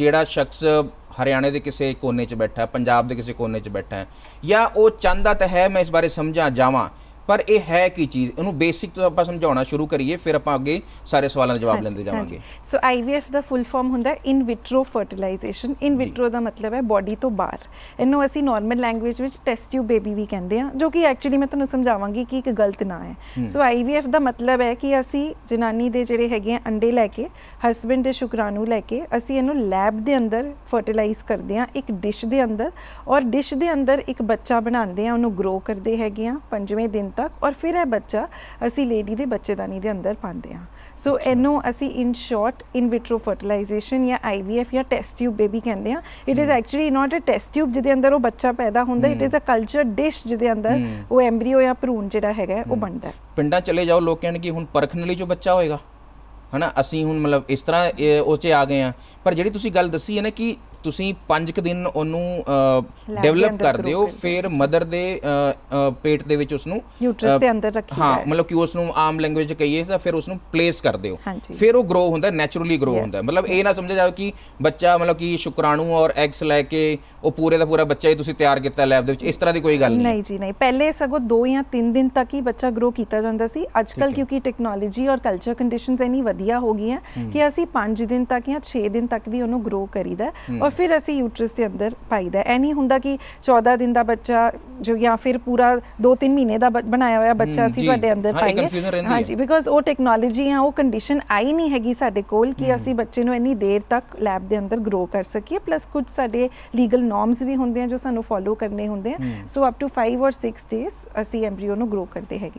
ਜਿਹੜਾ ਸ਼ਖਸ ਹਰਿਆਣੇ ਦੇ ਕਿਸੇ ਕੋਨੇ 'ਚ ਬੈਠਾ ਹੈ, ਪੰਜਾਬ ਦੇ ਕਿਸੇ ਕੋਨੇ 'ਚ ਬੈਠਾ ਹੈ, ਜਾਂ ਉਹ ਚਾਹੁੰਦਾ ਤਾਂ ਹੈ, ਮੈਂ ਇਸ ਬਾਰੇ ਸਮਝਾਂ ਜਾਵਾਂ ਪਰ ਇਹ ਹੈ ਕੀ ਚੀਜ਼? ਇਹਨੂੰ ਬੇਸਿਕ ਤੋਂ ਆਪਾਂ ਸਮਝਾਉਣਾ ਸ਼ੁਰੂ ਕਰੀਏ ਫਿਰ ਆਪਾਂ ਅੱਗੇ ਸਾਰੇ ਸਵਾਲਾਂ ਦੇ ਜਵਾਬ ਲੈਂਦੇ ਜਾਵਾਂਗੇ। ਸੋ ਆਈਵੀਐਫ ਦਾ ਫੁੱਲ ਫਾਰਮ ਹੁੰਦਾ in vitro fertilisation in vitro ਦਾ ਮਤਲਬ ਹੈ ਬਾਡੀ ਤੋਂ ਬਾਹਰ। ਇਹਨੂੰ ਅਸੀਂ ਨਾਰਮਲ ਲੈਂਗੁਏਜ ਵਿੱਚ ਟੈਸਟ ਟਿਊਬ ਬੇਬੀ ਵੀ ਕਹਿੰਦੇ ਆ ਜੋ ਕਿ ਐਕਚੁਅਲੀ ਮੈਂ ਤੁਹਾਨੂੰ ਸਮਝਾਵਾਂਗੀ ਕਿ ਇੱਕ ਗਲਤ ਨਾ ਹੈ। ਸੋ ਆਈਵੀਐਫ ਦਾ ਮਤਲਬ ਹੈ ਕਿ ਅਸੀਂ ਜਨਾਨੀ ਦੇ ਜਿਹੜੇ ਹੈਗੇ ਆ ਅੰਡੇ ਲੈ ਕੇ ਹਸਬੰਡ ਦੇ ਸ਼ੁਕਰਾਣੂ ਲੈ ਕੇ ਅਸੀਂ ਇਹਨੂੰ ਲੈਬ ਦੇ ਅੰਦਰ ਫਰਟੀਲਾਈਜ਼ ਕਰਦੇ ਆ ਇੱਕ ਡਿਸ਼ ਦੇ ਅੰਦਰ। ਔਰ ਡਿਸ਼ ਦੇ ਅੰਦਰ ਇੱਕ ਬੱਚਾ ਬਣਾਉਂਦੇ ਆ ਉਹਨੂੰ ਗਰੋ ਕਰਦੇ ਹੈਗੇ ਆ ਪੰਜਵੇਂ ਦਿਨ ਤੱਕ ਔਰ ਫਿਰ ਇਹ ਬੱਚਾ ਅਸੀਂ ਲੇਡੀ ਦੇ ਬੱਚੇਦਾਨੀ ਦੇ ਅੰਦਰ ਪਾਉਂਦੇ ਆ ਸੋ ਇਹਨੂੰ ਅਸੀਂ in short in vitro fertilisation ਜਾਂ ਆਈਵੀਐਫ ਜਾਂ ਟੈਸਟ ਟਿਊਬ ਬੇਬੀ ਕਹਿੰਦੇ ਆ it is actually not a test tube ਜਿਹਦੇ ਅੰਦਰ ਉਹ ਬੱਚਾ ਪੈਦਾ ਹੁੰਦਾ it is a culture dish ਜਿਹਦੇ ਅੰਦਰ ਉਹ ਐਮਬ੍ਰੀਓ ਜਾਂ ਭਰੂਣ ਜਿਹੜਾ ਹੈਗਾ ਹੈ, ਉਹ ਬਣਦਾ ਹੈ। ਪਿੰਡਾਂ ਚਲੇ ਜਾਓ ਲੋਕ ਕਹਿਣ ਕਿ ਹੁਣ ਪਰਖਣ ਲਈ ਜੋ ਬੱਚਾ ਹੋਏਗਾ। ਹਨਾ ਅਸੀਂ ਹੁਣ ਮਤਲਬ ਇਸ ਤਰ੍ਹਾਂ ਉਹ 'ਚ ਆ ਗਏ ਆ ਪਰ ਜਿਹੜੀ ਤੁਸੀਂ ਗੱਲ ਦੱਸੀ ਹੈ ਨਾ ਕਿ ਤੁਸੀਂ 5 ਕੁ ਦਿਨ ਉਹਨੂੰ ਦੇ ਡਿਵੈਲਪ ਕਰਦੇ ਹੋ ਫਿਰ ਮਦਰ ਦੇ ਪੇਟ ਦੇ ਵਿੱਚ ਉਸ ਨੂੰ Uterus ਦੇ ਅੰਦਰ ਰੱਖੀਦਾ ਹਾਂ। ਮਤਲਬ ਕਿ ਉਸ ਨੂੰ ਆਮ ਲੈਂਗੁਏਜ ਕਹੀਏ ਤਾਂ ਫਿਰ ਉਸ ਨੂੰ ਪਲੇਸ ਕਰਦੇ ਹੋ। ਫਿਰ ਉਹ ਗਰੋ ਹੁੰਦਾ ਨੈਚੁਰਲੀ ਗਰੋ ਹੁੰਦਾ। ਮਤਲਬ ਇਹ ਨਾ ਸਮਝਿਆ ਜਾਵੇ ਕਿ ਬੱਚਾ ਮਤਲਬ ਕਿ ਸ਼ੁਕਰਾਣੂ ਔਰ ਐਗਸ ਲੈ ਕੇ ਉਹ ਪੂਰੇ ਦਾ ਪੂਰਾ ਬੱਚਾ ਹੀ ਤੁਸੀਂ ਤਿਆਰ ਕੀਤਾ ਲੈਬ ਦੇ ਵਿੱਚ ਇਸ ਤਰ੍ਹਾਂ ਦੀ ਕੋਈ ਗੱਲ ਨਹੀਂ। ਨਹੀਂ ਜੀ ਨਹੀਂ। ਪਹਿਲੇ ਸਗੋਂ 2 ਜਾਂ 3 ਦਿਨ ਤੱਕ ਹੀ ਬੱਚਾ ਗਰੋ ਕੀਤਾ ਜਾਂਦਾ ਸੀ। ਅੱਜ ਕੱਲ ਕਿਉਂਕਿ ਟੈਕਨੋਲੋਜੀ ਔਰ ਕਲਚਰ ਕੰਡੀਸ਼ਨਸ ਇੰਨੀ ਵਧੀਆ ਹੋ ਗਈਆਂ ਕਿ ਅਸੀਂ 5 ਦਿਨ ਤੱਕ ਜਾਂ 6 ਦਿਨ ਤੱਕ ਵੀ ਉਹਨੂੰ ਗਰੋ ਕਰੀਦਾ ਔਰ ਫਿਰ ਅਸੀਂ ਯੂਟਰਸ ਦੇ ਅੰਦਰ ਪਾਈਦਾ ਐ ਨਹੀਂ ਹੁੰਦਾ ਕਿ 14 ਦਿਨ ਦਾ ਬੱਚਾ ਜੋ ਜਾਂ ਫਿਰ ਪੂਰਾ 2-3 ਮਹੀਨੇ ਦਾ ਬਣਾਇਆ ਹੋਇਆ ਬੱਚਾ ਅਸੀਂ। ਤੁਹਾਡੇ ਅੰਦਰ ਪਾਈਏ। ਹਾਂਜੀ ਬਿਕੋਜ਼ ਉਹ ਟੈਕਨੋਲੋਜੀ ਆ ਉਹ ਕੰਡੀਸ਼ਨ ਆਈ ਨਹੀਂ ਹੈਗੀ ਸਾਡੇ ਕੋਲ ਕਿ ਅਸੀਂ ਬੱਚੇ ਨੂੰ ਇੰਨੀ ਦੇਰ ਤੱਕ ਲੈਬ ਦੇ ਅੰਦਰ ਗਰੋ ਕਰ ਸਕੀਏ। ਪਲੱਸ ਕੁਝ ਸਾਡੇ ਲੀਗਲ ਨੋਰਮਸ ਵੀ ਹੁੰਦੇ ਆ ਜੋ ਸਾਨੂੰ ਫੋਲੋ ਕਰਨੇ ਹੁੰਦੇ ਆ। ਸੋ ਅਪ ਟੂ 5 ਔਰ 6 ਡੇਜ਼ ਅਸੀਂ ਐਮਬ੍ਰੀਓ ਨੂੰ ਗਰੋ ਕਰਦੇ ਹੈਗੇ।